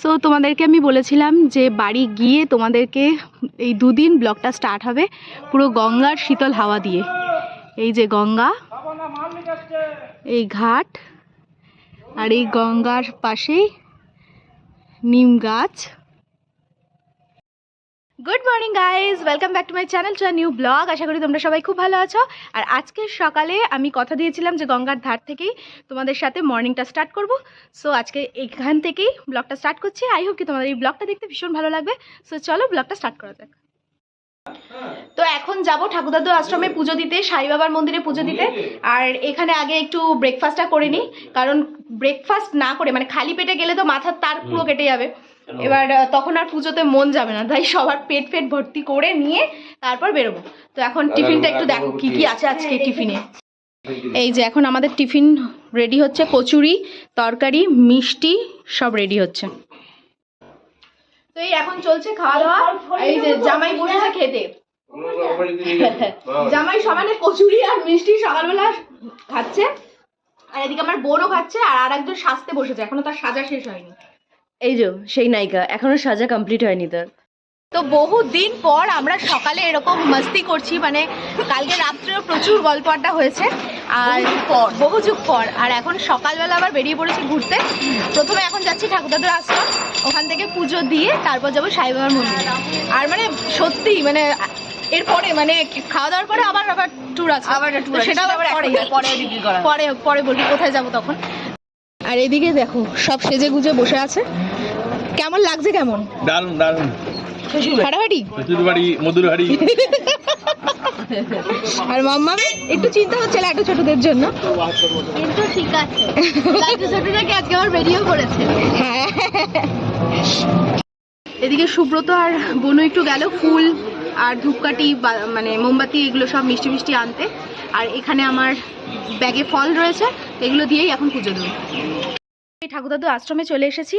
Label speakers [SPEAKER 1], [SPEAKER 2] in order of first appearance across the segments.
[SPEAKER 1] So তোমাদেরকে আমি বলেছিলাম যে বাড়ি গিয়ে তোমাদেরকে এই দুদিন ব্লগটা স্টার্ট হবে পুরো গঙ্গার শীতল হাওয়া দিয়ে। এই যে গঙ্গা, এই ঘাট আর এই গঙ্গার পাশেই নিম গাছ। Good morning guys welcome back to my channel to new blog আশা করি তোমরা সবাই খুব ভালো আছো। আর আজকে সকালে আমি কথা দিয়েছিলাম যে গঙ্গার ধার থেকেই তোমাদের সাথে মর্নিংটা স্টার্ট করব। সো আজকে এখান থেকেই ব্লগটা স্টার্ট করছি। আই হোপ কি তোমাদের এই ব্লগটা দেখতে ভীষণ ভালো লাগবে। সো চলো ব্লগটা স্টার্ট করা যাক। তো এখন যাব ঠাকুরদাদু আশ্রমে পুজো দিতে সাই বাবার মন্দিরে পুজো দিতে। আর এখানে আগে একটু ব্রেকফাস্টটা করে নিই। কারণ ব্রেকফাস্ট না করে মানে খালি পেটে গেলে তো মাথার তার পুরো কেটে যাবে। এবার তখন আর পুজোতে মন যাবে না তাই সবার পেট ফেট ভর্তি করে নিয়ে তারপর বেরোবো। তো এখন টিফিনটা একটু দেখো কি কি আছে আজকে টিফিনে? এই যে এখন আমাদের টিফিন রেডি হচ্ছে কচুরি তরকারি মিষ্টি সব রেডি হচ্ছে। তো এই এখন চলছে খাওয়া দাওয়া। এই যে জামাই বসেছে খেতে। জামাই সমানে কচুরি আর মিষ্টি সকালবেলা খাচ্ছে। আর এদিকে আমার বোনও খাচ্ছে আর আর একজন সাজতে বসেছে এখনও তার সাজা শেষ হয়নি।
[SPEAKER 2] এই যে সেই নায়িকা এখনও সাজা কমপ্লিট হয়নি তার।
[SPEAKER 1] তো বহু দিন পর আমরা সকালে এরকম মাস্তি করছি মানে কালকে রাত্রেও প্রচুর গল্প আড্ডা হয়েছে আর পর। বহু যুগ পর। আর এখন সকালবেলা আবার বেরিয়ে পড়েছি ঘুরতে। প্রথমে এখন যাচ্ছি ঠাকুরদাদের আশ্রম ওখান থেকে পুজো দিয়ে তারপর যাব সাইবাবার মন্দির। আর মানে সত্যি মানে এরপরে মানে খাওয়া দাওয়ার পরে আবার আবার ট্যুর আছে।
[SPEAKER 2] আবার
[SPEAKER 1] সেটা আবার
[SPEAKER 2] আবার
[SPEAKER 1] পরে
[SPEAKER 2] পরে বিক্রি করা।
[SPEAKER 1] পরে পরে বলবি কোথায় যাব তখন? আর এদিকে দেখো সব সেজে গুজে বসে আছে। কেমন লাগছে কেমন?
[SPEAKER 3] দারুণ দারুণ
[SPEAKER 1] ফাটাফাটি
[SPEAKER 3] শ্বশুর বাড়ি
[SPEAKER 1] আর মাম্মা একটু চিন্তা হচ্ছে লাটু ছোটদের জন্য।
[SPEAKER 2] কিন্তু ঠিক আছে। ছোটটাকে আজকে আমার বেরিয়েও করেছে
[SPEAKER 1] হ্যাঁ। এদিকে সুব্রত আর বনু একটু গেল ফুল। আর ধূপকাঠি মানে মোমবাতি, এগুলো সব মিষ্টি মিষ্টি আনতে। আর এখানে আমার ব্যাগে ফল রয়েছে, এগুলো দিয়েই এখন পুজো দেবো। এই ঠাকুরদাদু আশ্রমে চলে এসেছি,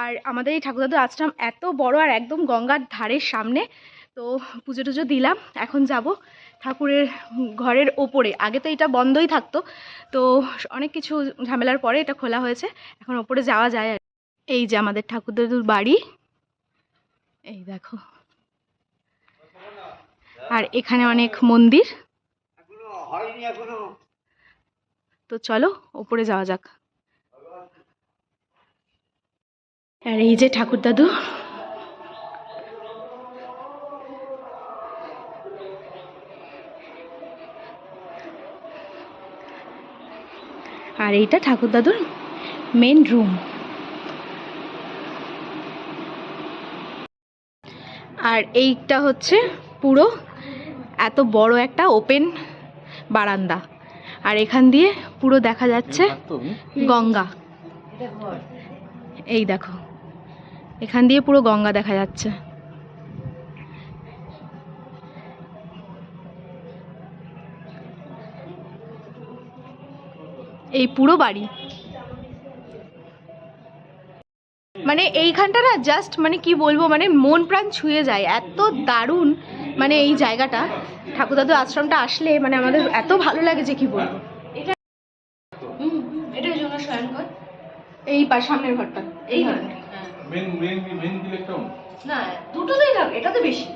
[SPEAKER 1] আর আমাদের এই ঠাকুরদাদু আশ্রম এত বড় আর একদম গঙ্গার ধারের সামনে। তো পুজো টুজো দিলাম, এখন যাব ঠাকুরের ঘরের ওপরে। আগে তো এটা বন্ধই থাকতো, তো অনেক কিছু ঝামেলার পরে এটা খোলা হয়েছে, এখন ওপরে যাওয়া যায় আর এই যে আমাদের ঠাকুরদাদুর বাড়ি। এই দেখো। আর এখানে অনেক মন্দির। তো চলো ওপরে যাওয়া যাক। আর এই যে ঠাকুর দাদু। আর এইটা ঠাকুর দাদুর মেন রুম আর এইটা হচ্ছে পুরো এত বড় একটা ওপেন বারান্দা। আর এখান দিয়ে পুরো দেখা যাচ্ছে গঙ্গা। এই দেখো এখান দিয়ে পুরো গঙ্গা দেখা যাচ্ছে। এই পুরো বাড়ি। মানে এইখানটা না জাস্ট মানে কি বলব মানে মন প্রাণ ছুঁয়ে যায়। এত দারুণ মানে এই জায়গাটা। ঠাকুরদাদু আশ্রমটা আসলে মানে আমাদের এত ভালো লাগে যে কি বলব। এটা হুম, এটার জন্য শয়নকর এই পা সামনের ঘরটা। এই ঘরটা।
[SPEAKER 3] মেন মেন মেন ইলেকট্রন
[SPEAKER 2] না দুটোতেই থাক এটা তো বেশি।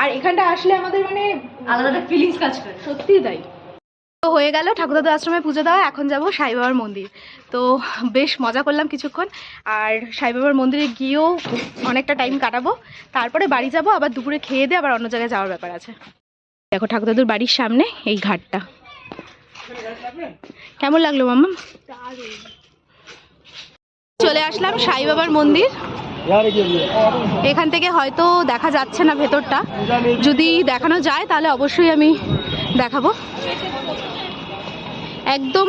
[SPEAKER 1] আর এখানটা আসলে আমাদের মানে
[SPEAKER 2] আলাদা একটা ফিলিংস কাজ করে।
[SPEAKER 1] সত্যিই তাই। তো হয়ে গেল ঠাকুরদাদু আশ্রমে পুজো দেওয়া এখন যাব সাই বাবার মন্দির। তো বেশ মজা করলাম কিছুক্ষণ। আর সাই বাবার মন্দিরে গিয়েও অনেকটা টাইম কাটাবো। তারপরে বাড়ি যাব আবার দুপুরে খেয়ে দিয়ে আবার অন্য জায়গায় যাওয়ার ব্যাপার আছে। দেখো ঠাকুরদাদুর বাড়ির সামনে এই ঘাটটা। কেমন লাগল মাম্মা? চলে আসলাম সাই বাবার মন্দির। এখান থেকে হয়তো দেখা যাচ্ছে না ভেতরটা। যদি দেখানো যায় তাহলে অবশ্যই আমি দেখাবো। একদম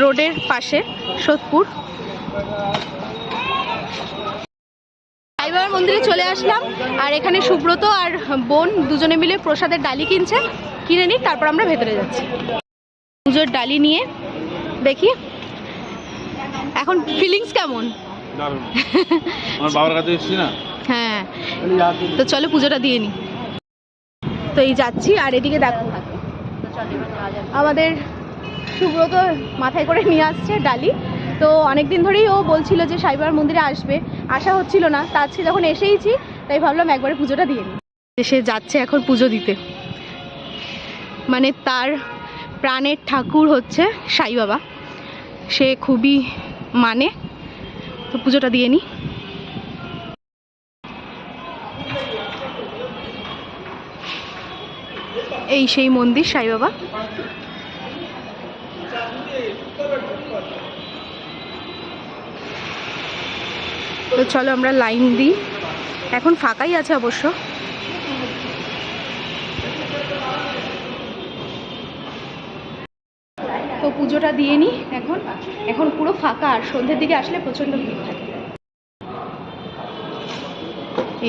[SPEAKER 1] রোডের পাশে, সোদপুর। মন্দিরে চলে আসলাম। আর এখানে সুব্রত আর বোন দুজনে মিলে প্রসাদের ডালি কিনছে। কিনে নিই তারপর আমরা ভেতরে যাচ্ছি। পুজোর ডালি নিয়ে দেখি। এখন ফিলিংস কেমন?
[SPEAKER 3] আমার বাবার কাছে এসেছি না?
[SPEAKER 1] হ্যাঁ। তো চলো পুজোটা দিয়ে নি তো এই যাচ্ছি আর এদিকে দেখো আমাদের সুব্রত মাথায় করে নিয়ে আসছে ডালি। তো অনেক দিন ধরেই ও বলছিল যে সাইবার মন্দিরে আসবে। আসা হচ্ছিল না। তা আজকে যখন এসেইছি, তাই ভাবলাম একবারে পুজোটা দিয়ে নিই। সে যাচ্ছে এখন পুজো দিতে। মানে তার প্রাণের ঠাকুর হচ্ছে সাই বাবা। সে খুবই মানে। তো পুজোটা দিয়ে নিই। এই সেই মন্দির সাই বাবা। তো চলো আমরা লাইন দিই। এখন ফাঁকাই আছে অবশ্য। তো পুজোটা দিয়ে নিই এখন। এখন পুরো ফাঁকা, আর সন্ধ্যের দিকে আসলে প্রচণ্ড ভিড় থাকে।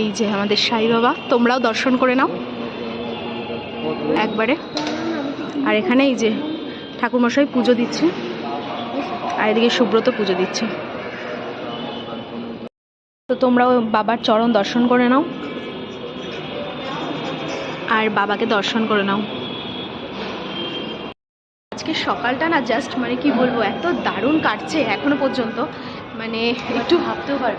[SPEAKER 1] এই যে আমাদের সাই বাবা, তোমরাও দর্শন করে নাও। একবারে। আর এখানে এই যে ঠাকুরমশাই পুজো দিচ্ছে, আর এদিকে সুব্রত পুজো দিচ্ছে। তোমরাও বাবার চরণ দর্শন করে নাও। আর বাবাকে দর্শন করে নাও। আজকে সকালটা না জাস্ট মানে কি বলব এত দারুণ কাটছে এখনও পর্যন্ত। মানে একটু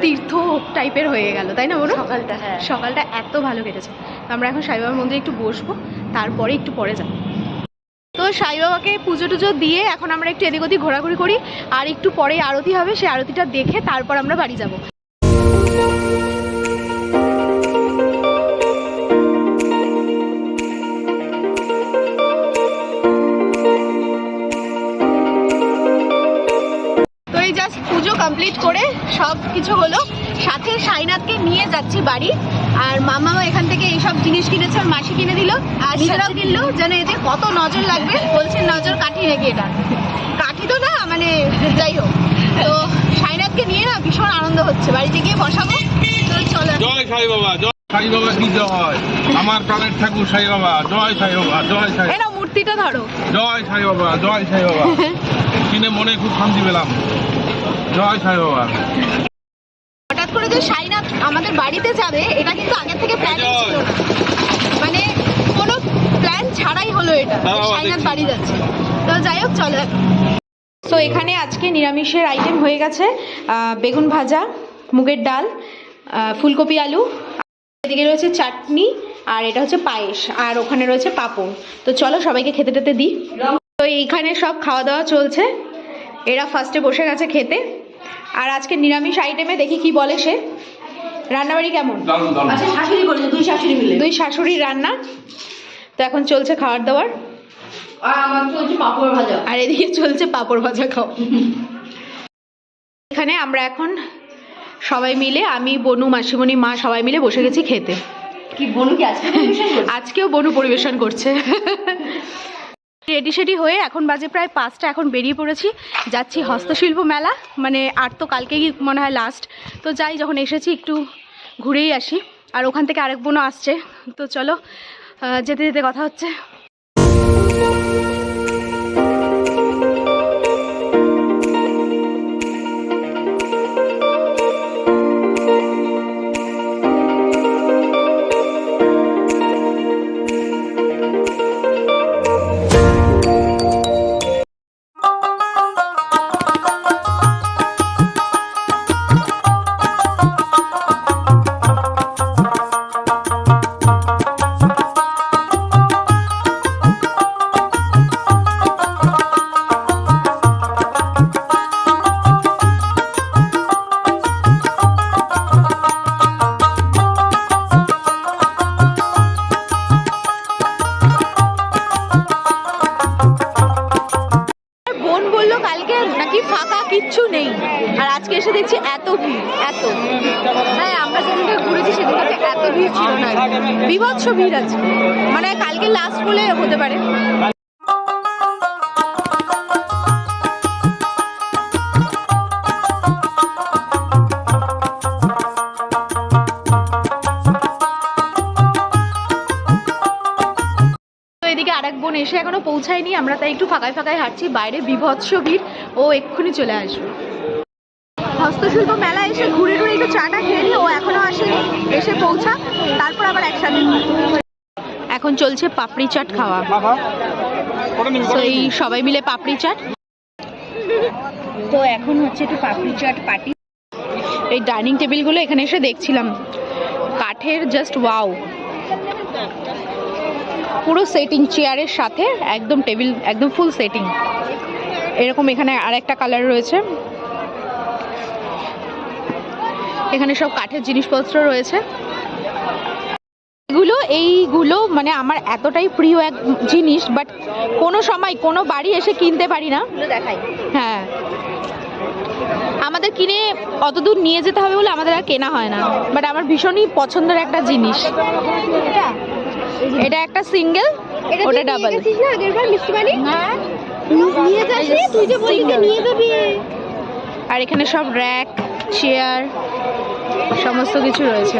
[SPEAKER 1] তীর্থ টাইপের হয়ে গেল তাই না বলো
[SPEAKER 2] সকালটা হ্যাঁ।
[SPEAKER 1] সকালটা এত ভালো কেটেছে। আমরা এখন সাইবাবার মন্দিরে একটু বসবো তারপরে একটু পরে যাব। তো সাই বাবাকে পুজো টুজো দিয়ে এখন আমরা একটু এদিক ওদিক ঘোরাঘুরি করি আর একটু পরে আরতি হবে সেই আরতিটা দেখে তারপর আমরা বাড়ি যাব। কমপ্লিট করে সব কিছু হলো। সাথে সাইনাথকে নিয়ে যাচ্ছি বাড়ি। আর মামা এখান থেকে এইসব জিনিস কিনেছে আর মাসি কিনে দিল। আর নিজেরাও কিনলো যেন এতে কত নজর লাগবে বলছে নজর কাঠি নাকি এটা। কাঠি তো না মানে যাই হোক। সাইনাথকে নিয়ে না ভীষণ আনন্দ হচ্ছে। বাড়িতে গিয়ে বসাবো? চলো।
[SPEAKER 3] জয় সাই বাবা জয়। সাই বাবা কি জয়? আমার প্রাণের ঠাকুর সাই বাবা জয় সাই বাবা জয় সাই।
[SPEAKER 1] এরা মূর্তিটা ধরো।
[SPEAKER 3] জয় সাই বাবা জয় সাই বাবা। কিনে মনে খুব শান্তি পেলাম। জয় সাই বাবা।
[SPEAKER 1] হঠাৎ করে যে সাইনাথ আমাদের বাড়িতে যাবে এটা কিন্তু আগের থেকে প্ল্যান ছিল না। মানে কোনো প্ল্যান ছাড়াই হলো এটা। সাইনাথ
[SPEAKER 3] দেখছি।
[SPEAKER 1] বাড়ি যাচ্ছে। তো যাই হোক চলো। তো এখানে আজকে নিরামিষের আইটেম হয়ে গেছে বেগুন ভাজা মুগের ডাল ফুলকপি আলু এদিকে রয়েছে চাটনি আর এটা হচ্ছে পায়েস আর ওখানে রয়েছে পাপড়। তো চলো সবাইকে খেতে টেতে দিই। তো এইখানে সব খাওয়া দাওয়া চলছে। এরা ফার্স্টে বসে গেছে খেতে। আর আজকে নিরামিষ আইটেমে দেখি কি বলে সে। রান্নাবাড়ি কেমন?
[SPEAKER 2] আচ্ছা দুই শাশুড়ি
[SPEAKER 1] রান্না। তো এখন চলছে খাওয়ার দাওয়ার।
[SPEAKER 2] আর আমার চলছে পাপড় ভাজা।
[SPEAKER 1] আর এদিকে চলছে পাঁপড় ভাজা খাও। এখানে আমরা এখন সবাই মিলে আমি বনু মাসিমণি মা সবাই মিলে বসে গেছি খেতে।
[SPEAKER 2] কি বোনু কি আজকে
[SPEAKER 1] আজকেও বনু পরিবেশন করছে। রেডি সেডি হয়ে এখন বাজে প্রায় পাঁচটা এখন বেরিয়ে পড়েছি। যাচ্ছি হস্তশিল্প মেলা মানে আর তো কালকেই মনে হয় লাস্ট তো যাই যখন এসেছি একটু ঘুরেই আসি। আর ওখান থেকে আরেক বোনও আসছে। তো চলো যেতে যেতে কথা হচ্ছে। বিভৎস ভিড় আছে। মানে কালকে লাস্ট বলে হতে পারে। বোন এসে এখনও পৌঁছায়নি, আমরা তাই একটু ফাঁকায় ফাঁকায় হাঁটছি, বাইরে বিভৎস ভিড়। ও এক্ষুনি চলে আসবে। হস্তশিল্প মেলা এসে ঘুরে ঘুরে একটু চাটা খেয়ে নি ও এখনও আসেনি এসে পৌঁছা তারপর আবার একসাথে। এখন চলছে পাপড়ি চাট খাওয়া। তো এই সবাই মিলে পাপড়ি চাট। তো এখন হচ্ছে একটু পাপড়ি চাট পার্টি। এই ডাইনিং টেবিলগুলো এখানে এসে দেখছিলাম। কাঠের জাস্ট ওয়াও পুরো সেটিং চেয়ারের সাথে একদম টেবিল একদম ফুল সেটিং এরকম এখানে আর একটা কালার রয়েছে। এখানে সব কাঠের জিনিসপত্র রয়েছে। এগুলো এইগুলো মানে আমার এতটাই প্রিয় এক জিনিস বাট কোনো সময় কোনো বাড়ি এসে কিনতে পারি না।
[SPEAKER 2] দেখাই।
[SPEAKER 1] হ্যাঁ। আমাদের কিনে অত দূর নিয়ে যেতে হবে বলে আমাদের আর কেনা হয় না। বাট আমার ভীষণই পছন্দের একটা জিনিস। এটা একটা সিঙ্গেল ওটা ডাবল আর এখানে সব র্যাক চেয়ার সমস্ত কিছু রয়েছে।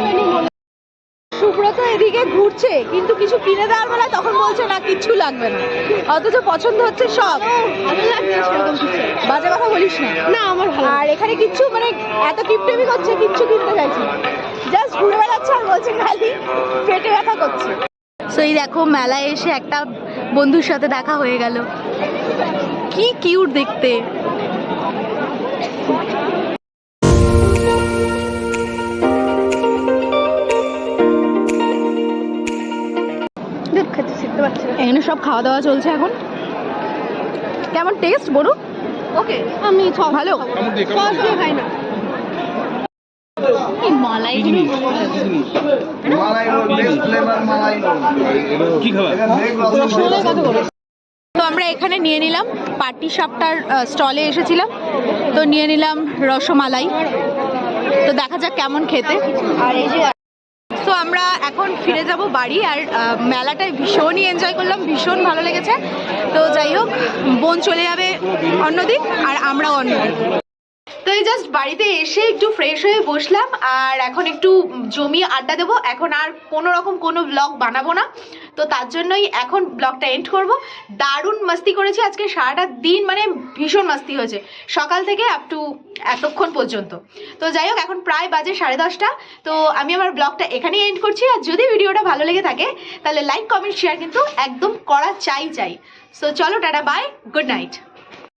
[SPEAKER 1] সুব্রত এদিকে ঘুরছে কিন্তু কিছু কিনে দেওয়ার বেলা তখন বলছে না কিচ্ছু লাগবে না। অথচ পছন্দ হচ্ছে সব। বাজে কথা বলিস না।
[SPEAKER 2] না আমার ভালো
[SPEAKER 1] আর এখানে কিচ্ছু মানে এত টিপটেপি করছে কিচ্ছু কিনতে চাইছে জাস্ট ঘুরে বেড়াচ্ছে আর বলছে খালি পেটে ব্যথা করছে। সো এই দেখো মেলায় এসে একটা বন্ধুর সাথে দেখা হয়ে গেল। কি কিউট দেখতে। সব খাওয়া দাওয়া চলছে এখন। কেমন টেস্ট বড়
[SPEAKER 2] ওকে আমি সব
[SPEAKER 1] ভালো?
[SPEAKER 2] খাই না।
[SPEAKER 1] মালাই
[SPEAKER 3] কি খাবার?
[SPEAKER 1] তো আমরা এখানে নিয়ে নিলাম পার্টি শপটার স্টলে এসেছিলাম। তো নিয়ে নিলাম রসমালাই। তো দেখা যাক কেমন খেতে।
[SPEAKER 2] আর এই যে
[SPEAKER 1] আমরা এখন ফিরে যাব বাড়ি আর মেলাটায় ভীষণই এনজয় করলাম, ভীষণ ভালো লেগেছে। তো যাই হোক, বোন চলে যাবে অন্যদিন আর আমরাও অন্যদিন। তো এই জাস্ট বাড়িতে এসে একটু ফ্রেশ হয়ে বসলাম, আর এখন একটু জমিয়ে আড্ডা দেবো। এখন আর কোনো রকম কোনো ব্লগ বানাবো না। তো তার জন্যই এখন ব্লগটা এন্ড করব। দারুণ মাস্তি করেছি আজকে, সারাটা দিন মানে ভীষণ মাস্তি হয়েছে। সকাল থেকে আপ টু এতক্ষণ পর্যন্ত। তো যাই হোক, এখন প্রায় বাজে সাড়ে দশটা। তো আমি আমার ব্লগটা এখানেই এন্ড করছি। আর যদি ভিডিওটা ভালো লেগে থাকে, তাহলে লাইক কমেন্ট শেয়ার কিন্তু একদম করা চাই চাই। সো চলো, টাটা বাই গুড নাইট